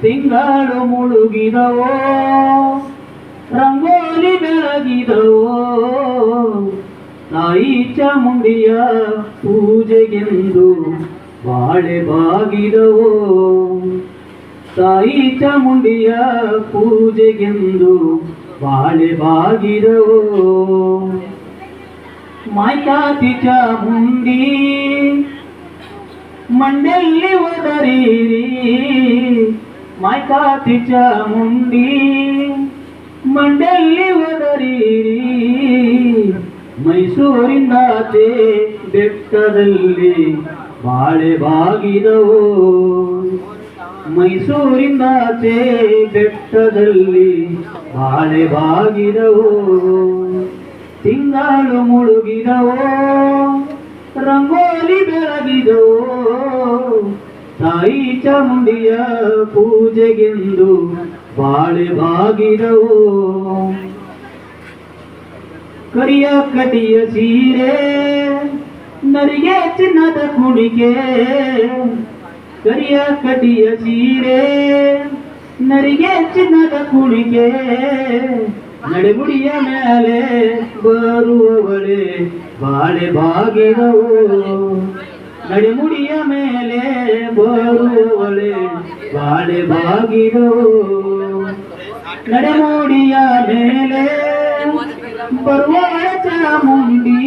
ತಿಂಗಳು ಮುಳುಗಿದವೋ, ರಂಗೋಲಿ ಬೆಳಗಿದವೋ ತಾಯಿ ಚಾಮುಂಡಿಯ ಪೂಜೆಗೆಂದು ಬಾಳೆ ಬಾಗಿದವೋ ತಾಯಿ ಚಾಮುಂಡಿಯ ಪೂಜೆಗೆಂದು ಬಾಳೆ ಬಾಗಿದವೋ. ಮಾಯಾತಿ ಚಾಮುಂಡಿ ಮಂಡೆಲ್ಲಿ ಒದರಿರಿ ಮಾಯ್ಕಾತಿ ಚಾಮುಂಡಿ. ಮಂಡೆಲ್ಲಿ ಒದರಿರಿ ಮೈಸೂರಿಂದಾಚೆ ಬೆಟ್ಟದಲ್ಲಿ ಬಾಳೆ ಬಾಗಿದವು. ಮೈಸೂರಿಂದಾಚೆ ಬೆಟ್ಟದಲ್ಲಿ ಬಾಳೆ ಬಾಗಿದವು. ತಿಂಗಳು ಮುಳುಗಿದವೋ. ರಂಗೋಲಿ ಬೆಳಗಿದೋ ತಾಯಿ ಚಾಮುಂಡಿಯ ಪೂಜೆಗೆಂದು ಬಾಳೆ ಬಾಗಿದವು? ಕರಿಯ ಕಟಿಯ ಸೀರೆ, ನರಿಗೆ ಚಿನ್ನದ ಕುಣಿಕೆ. ಕರಿಯ ಕಟಿಯ ಸೀರೆ, ನರಿಗೆ ಚಿನ್ನದ ಕುಣಿಕೆ. ನಡೆಗುಡಿಯ ಮೇಲೆ ಬರುವವಳೆ ಬಾಳೆ ಬಾಗಿದವು ನಡೆಮುಡಿಯ ಮೇಲೆ ಬರುವವಳೆ ಬಾಳೆ ಬಾಗಿದವು ನಡೆಮುಡಿಯ ಮೇಲೆ ಬರುವ ಚಾಮುಂಡಿ